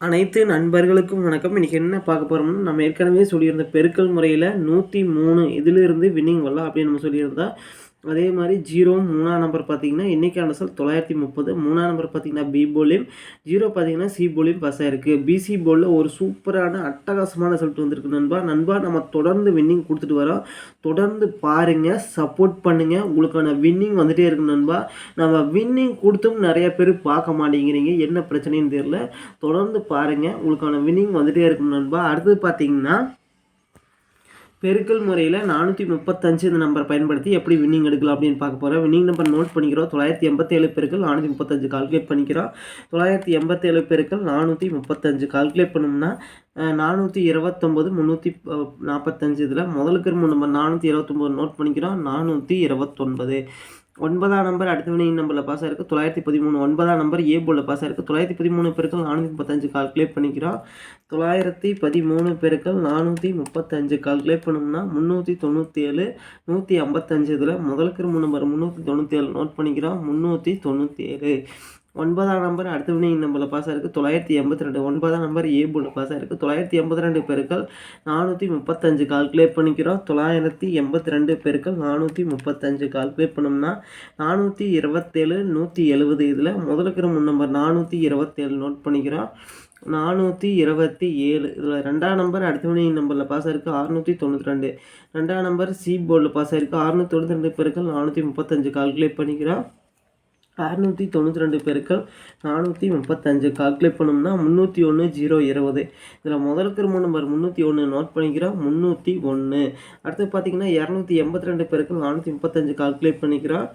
அனைத்து நண்பர்களுக்கும் வணக்கம். இன்றைக்கி என்ன பார்க்க போகிறோம்னா நம்ம ஏற்கனவே சொல்லியிருந்த பெருக்கல் முறையில் நூற்றி மூணு இதிலிருந்து வின்னிங் வரலாம் அப்படின்னு நம்ம சொல்லியிருந்தா அதே மாதிரி ஜீரோ மூணாம் நம்பர் பார்த்தீங்கன்னா இன்றைக்கான ரிசல்ட் தொள்ளாயிரத்தி முப்பது. மூணாம் நம்பர் பார்த்தீங்கன்னா பி போலியும் ஜீரோ பார்த்தீங்கன்னா சி போலியும் பாஸ் ஆயிருக்கு. பிசி போலில் ஒரு சூப்பரான அட்டகாசமான ரிசல்ட் வந்திருக்கு நண்பா. நண்பா நம்ம தொடர்ந்து வின்னிங் கொடுத்துட்டு வரோம். தொடர்ந்து பாருங்கள் சப்போர்ட் பண்ணுங்கள் உங்களுக்கான வின்னிங் வந்துகிட்டே இருக்கு நண்பா. நம்ம வின்னிங் கொடுத்தும் நிறைய பேர் பார்க்க மாட்டேங்கிறீங்க. என்ன பிரச்சனைன்னு தெரியல. தொடர்ந்து பாருங்கள் உங்களுக்கான வின்னிங் வந்துகிட்டே இருக்கும் நண்பா. அடுத்தது பார்த்தீங்கன்னா பெருக்கல் முறையில் நானூற்றி முப்பத்தஞ்சு இந்த நம்பர் பயன்படுத்தி எப்படி வின்னிங் எடுக்கலாம் அப்படின்னு பார்க்க போகிறோம் வின்னிங் நம்பர் நோட் பண்ணிக்கிறோம். தொள்ளாயிரத்தி எண்பத்தேழு பெருக்கள் நானூற்றி முப்பத்தஞ்சு கால்குலேட் பண்ணிக்கிறோம். தொள்ளாயிரத்தி எண்பத்தேழு பெருக்கள் நானூற்றி முப்பத்தஞ்சு கால்குலேட் பண்ணோம்னா நானூற்றி இருபத்தொம்போது முந்நூற்றி நாற்பத்தஞ்சு இதில் முதலுக்கு நம்பர் நானூற்றி இருபத்தொம்போது நோட் பண்ணிக்கிறோம். நானூற்றி இருபத்தொன்பது. ஒன்பதாம் நம்பர் அடுத்த வினை நம்பரில் பாஸ் ஆயிருக்கு. தொள்ளாயிரத்தி பதிமூணு ஒன்பதாம் நம்பர் ஏ போர்டில் பாஸ் ஆயிருக்கு. தொள்ளாயிரத்தி பதிமூணு பேருக்கள் நானூற்றி முப்பத்தஞ்சு கால்குலேட் பண்ணிக்கிறோம். தொள்ளாயிரத்தி பதிமூணு பேருக்கள் நானூற்றி முப்பத்தஞ்சு கால்குலேட் பண்ணோம்னா முந்நூற்றி தொண்ணூற்றி ஏழு நூற்றி ஐம்பத்தஞ்சு இதில் முதலுக்கு மூணு நம்பர் முந்நூற்றி தொண்ணூற்றி ஏழு நோட் பண்ணிக்கிறோம். முந்நூற்றி தொண்ணூற்றி ஏழு ஒன்பதாம் நம்பர் அடுத்த வினை நம்பரில் பாஸ் ஆயிருக்கு தொள்ளாயிரத்தி எண்பத்தி ரெண்டு ஒன்பதாம் நம்பர் ஏ போர்டில் பாஸ் ஆயிருக்கு தொள்ளாயிரத்தி எண்பத்தி ரெண்டு பெருக்கள் நானூற்றி முப்பத்தஞ்சு கால்குலேட் பண்ணிக்கிறோம். தொள்ளாயிரத்தி எண்பத்தி ரெண்டு பெருக்கள் நானூற்றி முப்பத்தஞ்சு கால்குலேட் பண்ணோம்னா நானூற்றி இருபத்தேழு நூற்றி எழுபது இதில் முதலுக்கிற முன் நம்பர் நானூற்றி இருபத்தேழு நோட் பண்ணிக்கிறோம். நானூற்றி இருபத்தி ஏழு இதில் ரெண்டாம் நம்பர் அடுத்த மணி நம்பரில் பாஸ் ஆயிருக்கு அறுநூற்றி தொண்ணூற்றி ரெண்டு ரெண்டாம் நம்பர் சி போர்டில் பாஸ் ஆயிருக்கு அறுநூற்றி தொண்ணூற்றி ரெண்டு பெருக்கள் நானூற்றி முப்பத்தஞ்சு கால்குலேட் பண்ணிக்கிறோம். அறநூற்றி தொண்ணூற்றி ரெண்டு பேருக்கள் நானூற்றி முப்பத்தஞ்சு. கால்குலேட் பண்ணோம்னா முந்நூற்றி ஒன்று ஜீரோ இருபது. இதில் முதல் திரும்ப நம்பர் முந்நூற்றி ஒன்று நோட் பண்ணிக்கிறோம். முந்நூற்றி ஒன்று அடுத்து பார்த்தீங்கன்னா இரநூத்தி எண்பத்தி ரெண்டு பேருக்கள் நானூற்றி முப்பத்தஞ்சு கால்குலேட் பண்ணிக்கிறோம்.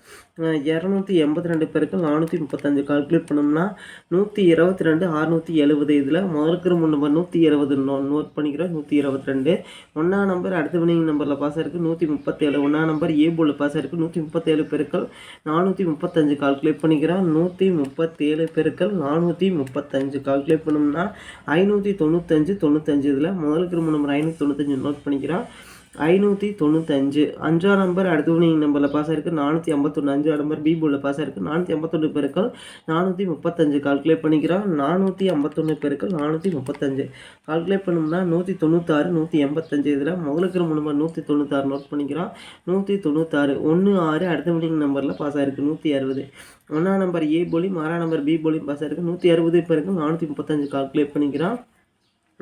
இரநூத்தி எண்பத்தி ரெண்டு பேருக்கு நானூற்றி முப்பத்தஞ்சு கால்குலேட் பண்ணோம்னா நூற்றி இருபத்தி ரெண்டு அறுநூற்றி எழுபது. இதில் முதல் திரும்ப நம்பர் நூற்றி இருபது நோ நோட் பண்ணிக்கிறோம். நூற்றி இருபத்தி ரெண்டு ஒன்றாம் நம்பர் அடுத்த வினிங் நம்பரில் பாஸ் இருக்குது நூற்றி முப்பத்தேழு. ஒன்றா நம்பர் ஏ போல் பாஸ் இருக்குது நூற்றி முப்பத்தேழு பேருக்கள் நானூற்றி முப்பத்தஞ்சு கால்குலேட் கால்குலேட் பண்ணிக்கிறோம். நூற்றி முப்பத்தேழு பெருக்கள் நானூற்றி முப்பத்தஞ்சு. கால்குலேட் பண்ணோம்னா ஐநூற்றி தொண்ணூத்தஞ்சு தொண்ணூத்தஞ்சு. இதில் முதல் கிரும நம்பர் ஐநூற்றி தொண்ணூத்தஞ்சு நோட் பண்ணிக்கிறோம். ஐநூற்றி தொண்ணூத்தஞ்சு. அஞ்சாம் நம்பர் அடுத்தவனிங் நம்பரில் பாஸ் ஆயிருக்கு. நானூற்றி ஐம்பத்தொன்று அஞ்சாம் நம்பர் பி போர்டில் பாஸ் ஆயிருக்கு. நானூற்றி ஐம்பத்தொன்று பெருக்கள் நானூற்றி முப்பத்தஞ்சு. கால்குலேட் பண்ணிக்கிறான். நானூற்றி ஐம்பத்தொன்று பெருக்கள் நானூற்றி முப்பத்தஞ்சு. கால்குலேட் பண்ணோம்னா நூற்றி தொண்ணூத்தாறு நூற்றி எண்பத்தஞ்சு. இதில் முதலுக்கு நம்பர் நூற்றி தொண்ணூத்தாறு நோட் பண்ணிக்கிறான். நூற்றி தொண்ணூத்தாறு. ஒன்று ஆறு அடுத்த வினிங் நம்பரில் பாஸ் ஆயிருக்கு. நூற்றி அறுபது. ஒன்றாம் நம்பர் ஏ போலியும் ஆறாம் நம்பர் பி போலியும் பாஸ் ஆயிருக்கு. நூற்றி அறுபது பேருக்கு நானூற்றி முப்பத்தஞ்சு. கால்குலேட் பண்ணிக்கிறோம்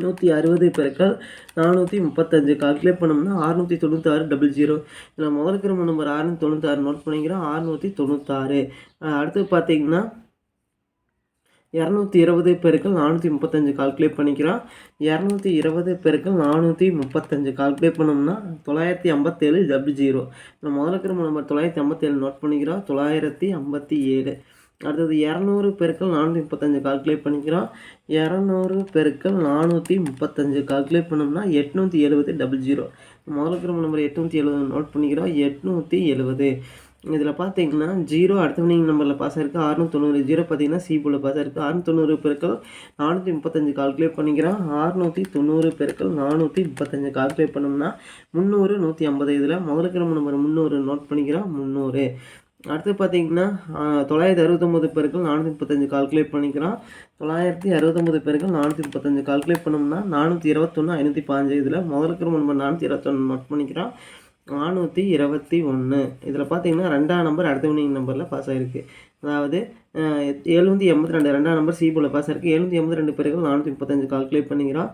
நூற்றி அறுபது பெருக்கள் நானூற்றி முப்பத்தஞ்சு. கால்குலேட் பண்ணோம்னா அறுநூற்றி தொண்ணூத்தாறு டபுள் ஜீரோ இதில் முதல் கிரம நம்பர் ஆறுநூற்றி தொண்ணூத்தாறு நோட் பண்ணிக்கிறோம். அறுநூற்றி தொண்ணூத்தாறு. அடுத்து பார்த்தீங்கன்னா இரநூத்தி இருபது பெருக்கள் நானூற்றி முப்பத்தஞ்சு. கால்குலேட் பண்ணிக்கிறோம். இரநூத்தி இருபது பெருக்கள் நானூற்றி முப்பத்தஞ்சு. கால்குலேட் பண்ணோம்னா தொள்ளாயிரத்தி ஐம்பத்தேழு டபுள் ஜீரோ நம்ம முதல் கிரம நம்பர் தொள்ளாயிரத்தி ஐம்பத்தேழு நோட் பண்ணிக்கிறோம். தொள்ளாயிரத்தி ஐம்பத்தி ஏழு அடுத்தது இரநூறு பெருக்கள் நானூற்றி முப்பத்தஞ்சு கால்குலேட் பண்ணிக்கிறோம். இரநூறு பெருக்கள் நானூற்றி முப்பத்தஞ்சு கால்குலேட் பண்ணோம்னா எட்நூற்றி எழுபது டபுள் ஜீரோ முதல் கிரம நம்பர் எட்நூற்றி எழுபது நோட் பண்ணிக்கிறோம். எட்நூற்றி எழுபது. இதில் பார்த்தீங்கன்னா ஜீரோ அடுத்த வினிங் நம்பரில் பாஸ் ஆயிருக்கு. அறுநூத்தி தொண்ணூறு ஜீரோ பார்த்தீங்கன்னா சி போல் பாஸ் ஆயிருக்கு. அறுநூத்தி தொண்ணூறு பெருக்கள் நானூற்றி முப்பத்தஞ்சு கால்குலேட் பண்ணிக்கிறோம். அறுநூற்றி தொண்ணூறு பெருக்கள் நானூற்றி முப்பத்தஞ்சு கால்குலேட் பண்ணோம்னா முந்நூறு நூற்றி ஐம்பது. இதில் முதலுக்கு நம்ம நம்பர் முந்நூறு நோட் பண்ணிக்கிறோம். முந்நூறு. அடுத்து பார்த்தீங்கன்னா தொள்ளாயிரத்தி அறுபத்தொம்பது பேருக்கள் நானூற்றி முப்பத்தஞ்சு கால்குலேட் பண்ணிக்கிறோம். தொள்ளாயிரத்தி அறுபத்தொம்பது பேருக்கள் நானூற்றி முப்பத்தஞ்சு கால்குலேட் பண்ணோம்னா நானூற்றி இருபத்தொன்று ஐநூற்றி பாஞ்சு இதில் முதலுக்கு நம்பர் நானூற்றி இருபத்தொன்று நோட் பண்ணிக்கிறோம். நானூற்றி இருபத்தி ஒன்று இதில் பார்த்தீங்கன்னா ரெண்டாம் நம்பர் அடுத்த வினிங் நம்பரில் பாஸ் ஆகிருக்கு அதாவது எழுநூற்றி எண்பத்தி ரெண்டு ரெண்டாம் நம்பர் சிபோவில் பாஸ் ஆகிருக்கு எழுநூற்றி எண்பத்தி ரெண்டு பேருக்கு நானூற்றி முப்பத்தஞ்சு கால்குலேட் பண்ணிக்கிறோம்.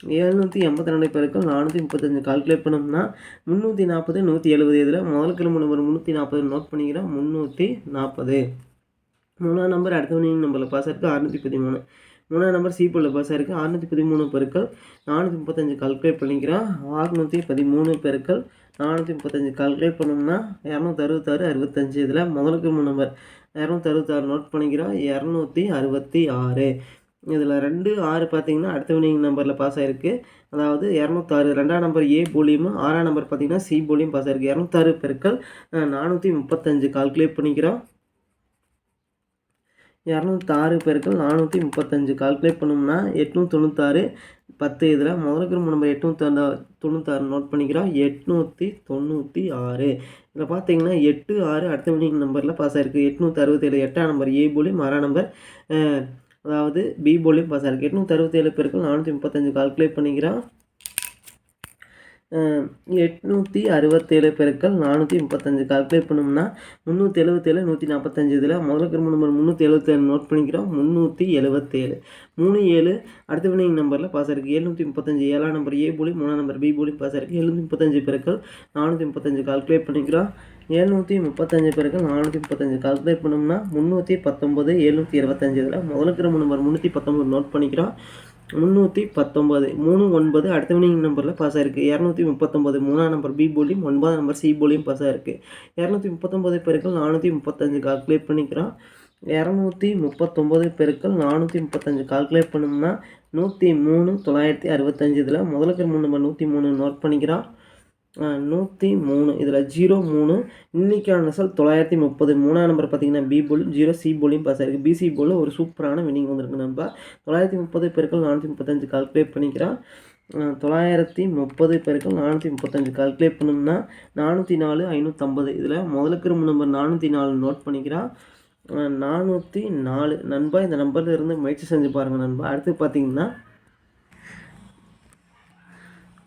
எழுநூற்றி எண்பத்தி ரெண்டு பெருக்கள் நானூற்றி முப்பத்தஞ்சு கால்குலேட் பண்ணோம்னா முந்நூற்றி நாற்பது நூற்றி எழுபது இதில் முதல் கிழமை நம்பர் முந்நூற்றி நாற்பது நோட் பண்ணிக்கிறோம். முந்நூற்றி நாற்பது மூணாம் நம்பர் அடுத்த நம்பரில் பாஸ் இருக்குது அறுநூற்றி பதிமூணு. மூணாம் நம்பர் சீப்பில் பாஸ் ஆயிருக்கு அறுநூற்றி பதிமூணு பெருக்கள் நானூற்றி முப்பத்தஞ்சு கால்குலேட் பண்ணிக்கிறோம். அறுநூற்றி பதிமூணு பெருக்கள் நானூற்றி முப்பத்தஞ்சு கால்குலேட் பண்ணோம்னா இரநூத்தி அறுபத்தாறு அறுபத்தஞ்சு இதில் முதலுக்கு மூணு நம்பர் இரநூத்தி அறுபத்தாறு நோட் பண்ணிக்கிறோம். இரநூத்தி அறுபத்தி ஆறு. இதில் ரெண்டு ஆறு பார்த்தீங்கன்னா அடுத்த வினிங் நம்பரில் பாஸ் ஆகிருக்கு அதாவது இரநூத்தாறு ரெண்டாம் நம்பர் ஏ போலியும் ஆறாம் நம்பர் பார்த்தீங்கன்னா சி போலியும் பாஸ் ஆகிருக்கு இரநூத்தாறு பெருக்கள் நானூற்றி முப்பத்தஞ்சு கால்குலேட் பண்ணிக்கிறோம். இரநூத்தாறு பேருக்கள் நானூற்றி முப்பத்தஞ்சு கால்குலேட் பண்ணோம்னா எட்நூற்றி தொண்ணூத்தாறு பத்து இதில் முதல் குரூப் நம்பர் எட்நூற்றி தொண்ணூத்தாறு நோட் பண்ணிக்கிறோம். எட்நூற்றி தொண்ணூற்றி ஆறு. இதில் பார்த்தீங்கன்னா எட்டு ஆறு அடுத்த வினிங் நம்பரில் பாஸ் ஆகிருக்கு எட்நூற்றி அறுபத்தேழு எட்டாம் நம்பர் ஏ போலியும் ஆறாம் நம்பர் அதாவது பி போர்ட்லேயும் பாஸ் ஆகிருக்கு எட்நூற்றி அறுபத்தேழு பேருக்கு நானூற்றி முப்பத்தஞ்சு கால்குலேட் பண்ணிக்கிறான் எட்நூற்றி அறுபத்தேழு பெருக்கள் நானூற்றி முப்பத்தஞ்சு கால்குலேட் பண்ணோம்னா முந்நூற்றி எழுபத்தேழு நூற்றி நாற்பத்தஞ்சு இதில் முதல்ல கிரும நம்பர் முந்நூற்றி எழுபத்தேழு நோட் பண்ணிக்கிறோம். முந்நூற்றி எழுபத்தேழு மூணு ஏழு அடுத்த வினிங் நம்பரில் பாஸ் இருக்குது எழுநூற்றி முப்பத்தஞ்சு ஏழாம் நம்பர் ஏ போலி மூணாம் நம்பர் பி போலி பாஸ் இருக்குது எழுநூற்றி முப்பத்தஞ்சு பெருக்கள் நானூற்றி முப்பத்தஞ்சு கால்குலேட் பண்ணிக்கிறோம். எழுநூற்றி முப்பத்தஞ்சு பேருக்கு நானூற்றி முப்பத்தஞ்சு. கால்குலேட் பண்ணோம்னா முந்நூற்றி பத்தொம்பது எழுநூற்றி இருபத்தஞ்சு. இதில் முதல்ல நம்பர் முந்நூற்றி பத்தொம்பது நோட் பண்ணிக்கிறோம். முந்நூற்றி பத்தொம்பது மூணு ஒன்பது. அடுத்த வினிங் நம்பரில் பாஸ் ஆயிருக்கு. இரநூத்தி முப்பத்தொம்பது மூணாம் நம்பர் பி போலியும் ஒன்பதாம் நம்பர் சி போலியும் பாஸ் ஆயிருக்கு. இரநூத்தி முப்பத்தொம்பது பெருக்கள் நானூற்றி முப்பத்தஞ்சு கால்குலேட் பண்ணிக்கிறோம். இரநூத்தி முப்பத்தொம்பது பெருக்கள் நானூற்றி முப்பத்தஞ்சு கால்குலேட் பண்ணோம்னா நூற்றி மூணு தொள்ளாயிரத்தி அறுபத்தஞ்சு. இதில் முதலுக்கு மூணு நம்பர் நூற்றி மூணு நோட் பண்ணிக்கிறோம். நூற்றி மூணு. இதில் ஜீரோ மூணு. இன்றைக்கான ரிசல்ட் தொள்ளாயிரத்தி முப்பது. மூணாம் நம்பர் பார்த்தீங்கன்னா பி போலும் ஜீரோ சி போலையும் பாஸ் ஆயிருக்கு. பிசி போலில் ஒரு சூப்பரான வினிங் வந்திருக்கு நம்ம தொள்ளாயிரத்தி முப்பது பேருக்கள் நானூற்றி முப்பத்தஞ்சு கால்குலேட் பண்ணிக்கிறோம். தொள்ளாயிரத்தி முப்பது பேருக்கள் நானூற்றி முப்பத்தஞ்சு கால்குலேட் பண்ணோம்னா நானூற்றி நாலு ஐநூற்றம்பது இதில் முதலுக்கு நம்பர் நானூற்றி நாலு நோட் பண்ணிக்கிறான் நானூற்றி நாலு. நண்பா இந்த நம்பரில் இருந்து முயற்சி செஞ்சு பாருங்கள் நண்பா. அடுத்து பார்த்தீங்கன்னா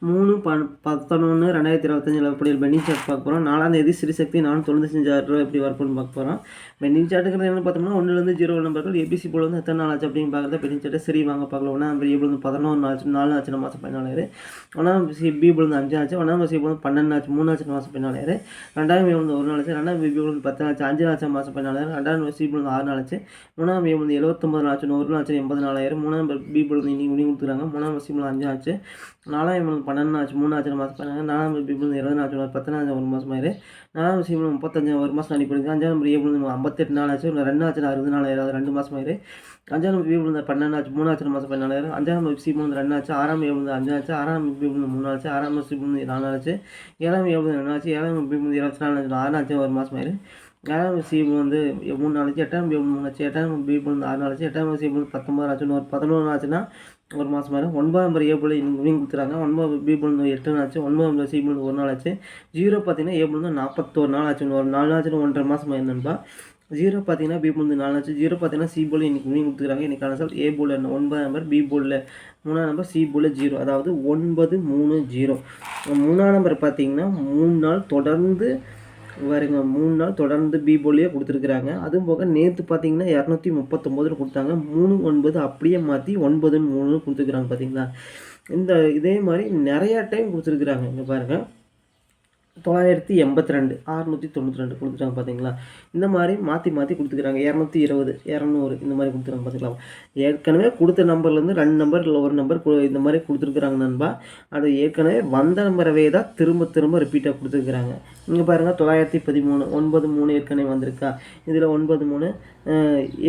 மூணு பன் பத்தொன்று ரெண்டாயிரத்தி இருபத்தஞ்சில் எப்படி பெண்டிங் சார்ட் பார்க்க போகிறோம் நாலாம் தேதி ஸ்ரீசக்தி நானும் தொண்ணூத்தஞ்சாயிரம் ரூபா எப்படி ஒர்க் பார்க்க போகிறோம் பெண்டிங் சார்ட்டுங்கிறது என்ன பார்த்தோம்னா ஒன்றுலேருந்து ஜீரோ நம்பர்கள் ஏபிசி போல் வந்து எத்தனை நாள் ஆச்சு அப்படின்னு பார்க்குறது பெண்டிங் சார்ட்டு சரி வாங்க பார்க்கலாம் ஒன்றா நம்பர் ஏபிள் வந்து பதினொன்று ஆச்சு நாலு ஆச்சு மாதம் பதினாலாயிரம் ஒன்றாம் சி பி வந்து அஞ்சு ஆச்சு ஒன்றாம் சி வந்து பன்னெண்டு ஆச்சு மூணு ஆச்சு மாதம் பதினாலாயிரம் ரெண்டாயிரம் ஏ வந்து ஒரு நாள் ஆச்சு ரெண்டாம் பிபி வந்து பத்து நாள் அஞ்சு நாள் மாதம் பதினாலாயிரம் ரெண்டாம் சி வந்து ஆறு நாள் ஆச்சு மூணாம் ஏ வந்து எழுபத்தொம்பது நாள் ஆச்சு நூறு நாள் ஆச்சு எண்பது நாலாயிரம் மூணாம் பி வந்து இன்னைக்கு முடிவு கொடுத்துருக்காங்க மூணாம் சி அஞ்சு ஆச்சு நாலாம் வந்து பன்னெண்டு ஆச்சு மூணு ஆச்சு மாதம் பண்ணாங்க நாலாம் வந்து இருபது நாள் பத்து ஒரு மாதம் ஆயிரு நாலாம் விஷயம் முப்பத்தஞ்சு ஒரு மாதம் அனுப்பிடுங்க அஞ்சாம் நம்பர் ஏபிள் ஐம்பத்தெட்டு நாள் ஆச்சு ரெண்டு ஆச்சு அறுபது நாள் ஆயிரம் ரெண்டு மாதம் ஆயிரு அஞ்சாம் நம்பர் பிபிள் பன்னெண்டு ஆச்சு மூணு ஆச்சு மாதம் பதினாலாயிரம் அஞ்சாம் நம்பர் சி வந்து ரெண்டு ஆச்சு ஆறாம் ஏழு அஞ்சு ஆச்சு ஆறாம் பீபிள் வந்து மூணு ஆச்சு ஆறாம் சி வந்து நாலு ஆச்சு ஏழாம் ஏழு ரெண்டு ஆச்சு ஏழாம் பீபிள் இருபத்தி நாலு ஆச்சு ஆறு ஆச்சு ஒரு மாதம் ஆயிரு ஏழாம் சி வந்து மூணு நாளைக்கு எட்டாம் பிபிள் மூணு ஆச்சு எட்டாம் பிபிள் வந்து ஆறு நாளைக்கு எட்டாம் சிபிள் வந்து பத்தொம்பது ஆச்சு ஒரு பதினொன்று ஆச்சுன்னா ஒரு மாதம் மாதிரி ஒன்பதாம் நம்பர் ஏ போல் இவங்க கொடுத்துறாங்க ஒன்பது பி போல் எட்டு நாள் ஆச்சு. ஒன்பதாம் நம்பர் சி போல் ஒரு நாள் ஆச்சு. ஜீரோ பார்த்தீங்கன்னா ஏ நாற்பத்தோரு நாள் ஆச்சு. ஒரு நாலு நாள் ஒன்றரை மாதம் ஆயிருந்தா ஜீரோ பார்த்தீங்கன்னா பி போல் நாலு ஆச்சு. ஜீரோ பார்த்தீங்கன்னா சி போல் இன்றைக்கி இவங்க கொடுத்துருக்காங்க இன்றைக்கான சார் ஏ போல் ஒன்பதாம் நம்பர் பி போலில் மூணாம் நம்பர் சி போல் ஜீரோ அதாவது ஒன்பது மூணு ஜீரோ மூணாம் நம்பர் பார்த்தீங்கன்னா மூணு நாள் தொடர்ந்து வருங்க மூணு நாள் தொடர்ந்து பி போலியே கொடுத்துருக்குறாங்க. அதுவும் போக நேற்று பார்த்தீங்கன்னா இரநூத்தி முப்பத்தொம்போதுன்னு கொடுத்தாங்க. மூணு ஒன்பது அப்படியே மாற்றி ஒன்பது மூணுன்னு கொடுத்துருக்குறாங்க பார்த்தீங்களா இந்த இதே மாதிரி நிறையா டைம் கொடுத்துருக்குறாங்க. இங்கே பாருங்கள் தொள்ளாயிரத்தி எண்பத்தி ரெண்டு அறுநூற்றி தொண்ணூற்றி ரெண்டு கொடுத்துட்டாங்க பார்த்தீங்களா இந்த மாதிரி மாற்றி மாற்றி கொடுத்துக்கிறாங்க. இரநூத்தி இருபது இரநூறு இந்த மாதிரி கொடுத்துருக்காங்க பார்த்துக்கலாம் ஏற்கனவே கொடுத்த நம்பர்லேருந்து ரெண்டு நம்பர் இல்லை ஒரு நம்பர் இந்த மாதிரி கொடுத்துருக்குறாங்க நண்பா. அது ஏற்கனவே வந்த நம்பரவே தான் திரும்ப திரும்ப ரிப்பீட்டாக கொடுத்துருக்குறாங்க. இங்கே பாருங்கள் தொள்ளாயிரத்தி பதிமூணு ஒன்பது மூணு ஏற்கனவே வந்திருக்கா. இதில் ஒன்பது மூணு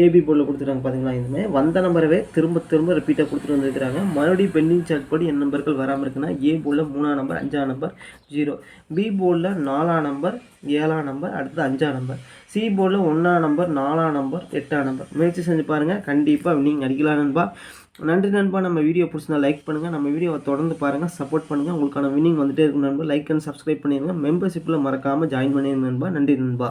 ஏபி போர்டில் கொடுத்துருக்காங்க பார்த்தீங்களா இதுமாதிரி வந்த நம்பரவே திரும்ப திரும்ப ரிப்பீட்டாக கொடுத்துட்டு வந்துருக்கிறாங்க. மறுபடியும் பெண்டிங் சார்ட் படி என் நம்பர்கள் வராமல் இருக்குன்னா ஏ போர்டில் மூணாம் நம்பர் அஞ்சாம் நம்பர் ஜீரோ பி போர்டில் நாலாம் நம்பர் ஏழாம் நம்பர் அடுத்தது அஞ்சாம் நம்பர் சி போர்டில் ஒன்றாம் நம்பர் நாலாம் நம்பர் எட்டாம் நம்பர் முயற்சி செஞ்சு பாருங்கள் கண்டிப்பாக நீங்கள் அடிக்கலாம் நண்பா. நன்றி நண்பா. நம்ம வீடியோ பிடிச்சிருந்தா லைக் பண்ணுங்கள் நம்ம வீடியோவை தொடர்ந்து பாருங்கள் சப்போர்ட் பண்ணுங்கள் உங்களுக்கான வினிங் வந்துட்டே இருக்கும் நண்பா. லைக் அண்ட் சப்ஸ்கிரைப் பண்ணிடுங்க மெம்பர்ஷிப்பில் மறக்காமல் ஜாயின் பண்ணிடுங்க நண்பா. நன்றி நண்பா.